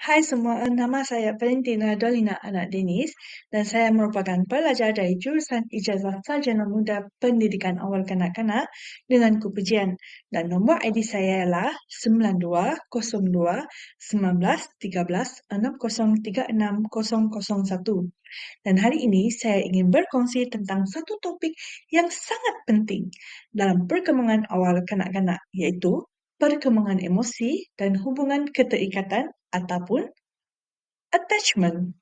Hai semua, nama saya Valentina Dolina Anak Denis dan saya merupakan pelajar dari jurusan Ijazah Sarjana Muda Pendidikan Awal Kanak-Kanak dengan Kupujian dan nombor ID saya ialah 9202 1913 6036 Dan hari ini saya ingin berkongsi tentang satu topik yang sangat penting dalam perkembangan awal kanak-kanak iaitu perkembangan emosi dan hubungan keterikatan ataupun attachment.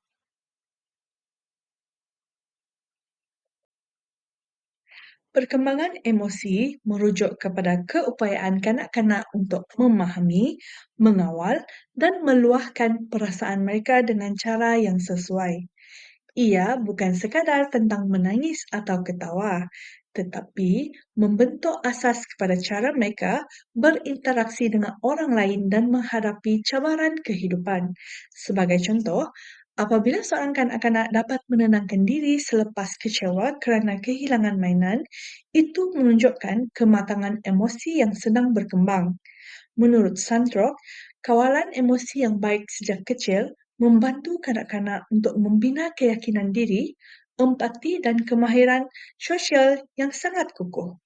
Perkembangan emosi merujuk kepada keupayaan kanak-kanak untuk memahami, mengawal dan meluahkan perasaan mereka dengan cara yang sesuai. Ia bukan sekadar tentang menangis atau ketawa, tetapi membentuk asas kepada cara mereka berinteraksi dengan orang lain dan menghadapi cabaran kehidupan. Sebagai contoh, apabila seorang kanak-kanak dapat menenangkan diri selepas kecewa kerana kehilangan mainan, itu menunjukkan kematangan emosi yang sedang berkembang. Menurut Sandrock, kawalan emosi yang baik sejak kecil membantu kanak-kanak untuk membina keyakinan diri, empati dan kemahiran sosial yang sangat kukuh.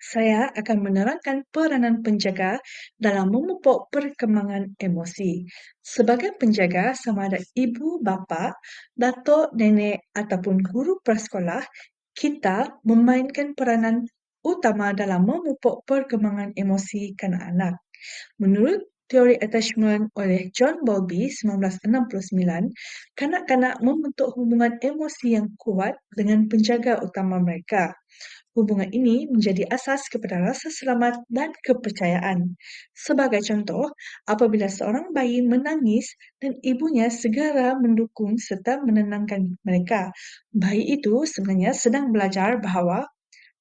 Saya akan menerangkan peranan penjaga dalam memupuk perkembangan emosi. Sebagai penjaga sama ada ibu bapa, datuk, nenek ataupun guru prasekolah, kita memainkan peranan utama dalam memupuk perkembangan emosi kanak-kanak. Menurut teori attachment oleh John Bowlby 1969, kanak-kanak membentuk hubungan emosi yang kuat dengan penjaga utama mereka. Hubungan ini menjadi asas kepada rasa selamat dan kepercayaan. Sebagai contoh, apabila seorang bayi menangis dan ibunya segera mendukung serta menenangkan mereka, bayi itu sebenarnya sedang belajar bahawa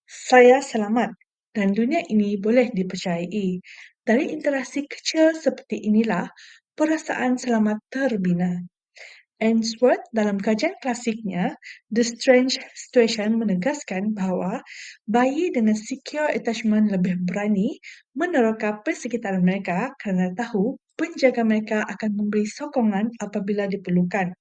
saya selamat dan dunia ini boleh dipercayai. Dari interaksi kecil seperti inilah perasaan selamat terbina. Ainsworth dalam kajian klasiknya, The Strange Situation menegaskan bahawa bayi dengan secure attachment lebih berani meneroka persekitaran mereka kerana tahu penjaga mereka akan memberi sokongan apabila diperlukan.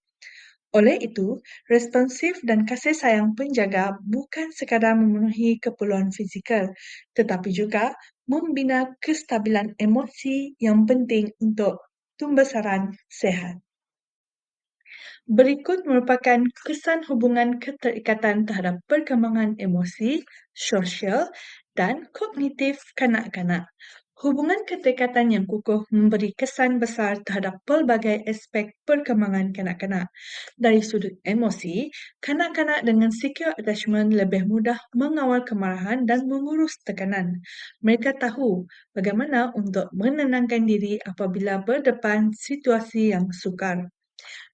Oleh itu, responsif dan kasih sayang penjaga bukan sekadar memenuhi keperluan fizikal, tetapi juga membina kestabilan emosi yang penting untuk tumbesaran sehat. Berikut merupakan kesan hubungan keterikatan terhadap perkembangan emosi, sosial dan kognitif kanak-kanak. Hubungan keterikatan yang kukuh memberi kesan besar terhadap pelbagai aspek perkembangan kanak-kanak. Dari sudut emosi, kanak-kanak dengan secure attachment lebih mudah mengawal kemarahan dan mengurus tekanan. Mereka tahu bagaimana untuk menenangkan diri apabila berdepan situasi yang sukar.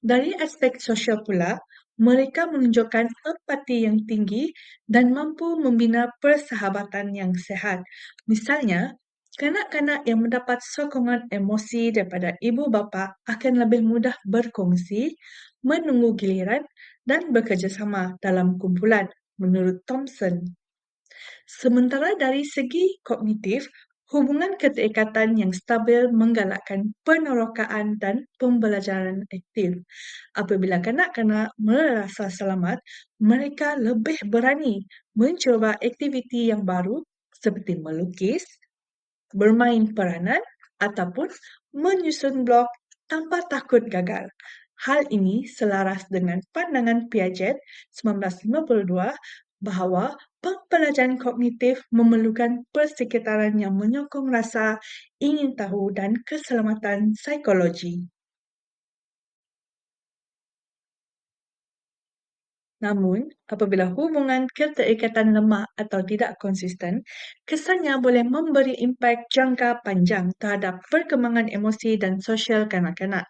Dari aspek sosial pula, mereka menunjukkan empati yang tinggi dan mampu membina persahabatan yang sehat. Misalnya, kanak-kanak yang mendapat sokongan emosi daripada ibu bapa akan lebih mudah berkongsi, menunggu giliran dan bekerjasama dalam kumpulan, menurut Thompson. Sementara dari segi kognitif, hubungan keterikatan yang stabil menggalakkan penerokaan dan pembelajaran aktif. Apabila kanak-kanak merasa selamat, mereka lebih berani mencuba aktiviti yang baru seperti melukis, bermain peranan ataupun menyusun blog tanpa takut gagal. Hal ini selaras dengan pandangan Piaget 1952 bahawa pembelajaran kognitif memerlukan persekitaran yang menyokong rasa ingin tahu dan keselamatan psikologi. Namun, apabila hubungan keterikatan lemah atau tidak konsisten, kesannya boleh memberi impak jangka panjang terhadap perkembangan emosi dan sosial kanak-kanak.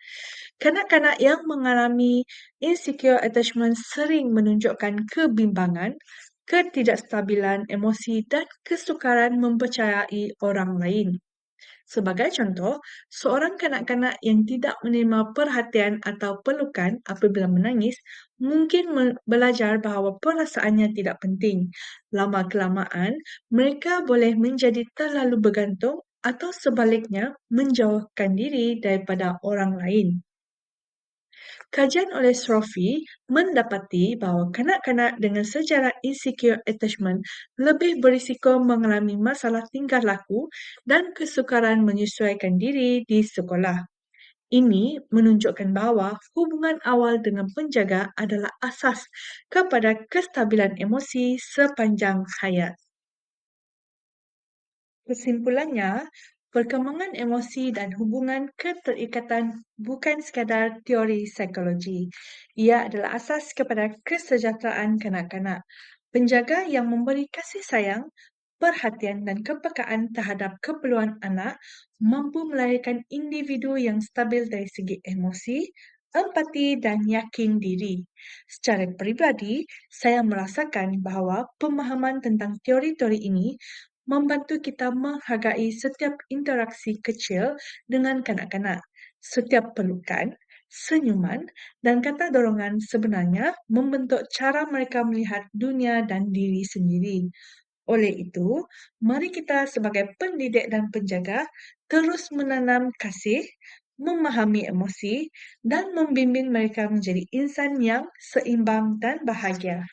Kanak-kanak yang mengalami insecure attachment sering menunjukkan kebimbangan, ketidakstabilan emosi dan kesukaran mempercayai orang lain. Sebagai contoh, seorang kanak-kanak yang tidak menerima perhatian atau pelukan apabila menangis mungkin belajar bahawa perasaannya tidak penting. Lama-kelamaan, mereka boleh menjadi terlalu bergantung atau sebaliknya menjauhkan diri daripada orang lain. Kajian oleh Srofi mendapati bahawa kanak-kanak dengan sejarah insecure attachment lebih berisiko mengalami masalah tingkah laku dan kesukaran menyesuaikan diri di sekolah. Ini menunjukkan bahawa hubungan awal dengan penjaga adalah asas kepada kestabilan emosi sepanjang hayat. Kesimpulannya, perkembangan emosi dan hubungan keterikatan bukan sekadar teori psikologi. Ia adalah asas kepada kesejahteraan kanak-kanak. Penjaga yang memberi kasih sayang, perhatian dan kepekaan terhadap keperluan anak mampu melahirkan individu yang stabil dari segi emosi, empati dan yakin diri. Secara peribadi, saya merasakan bahawa pemahaman tentang teori-teori ini membantu kita menghargai setiap interaksi kecil dengan kanak-kanak. Setiap pelukan, senyuman dan kata dorongan sebenarnya membentuk cara mereka melihat dunia dan diri sendiri. Oleh itu, mari kita sebagai pendidik dan penjaga terus menanam kasih, memahami emosi dan membimbing mereka menjadi insan yang seimbang dan bahagia.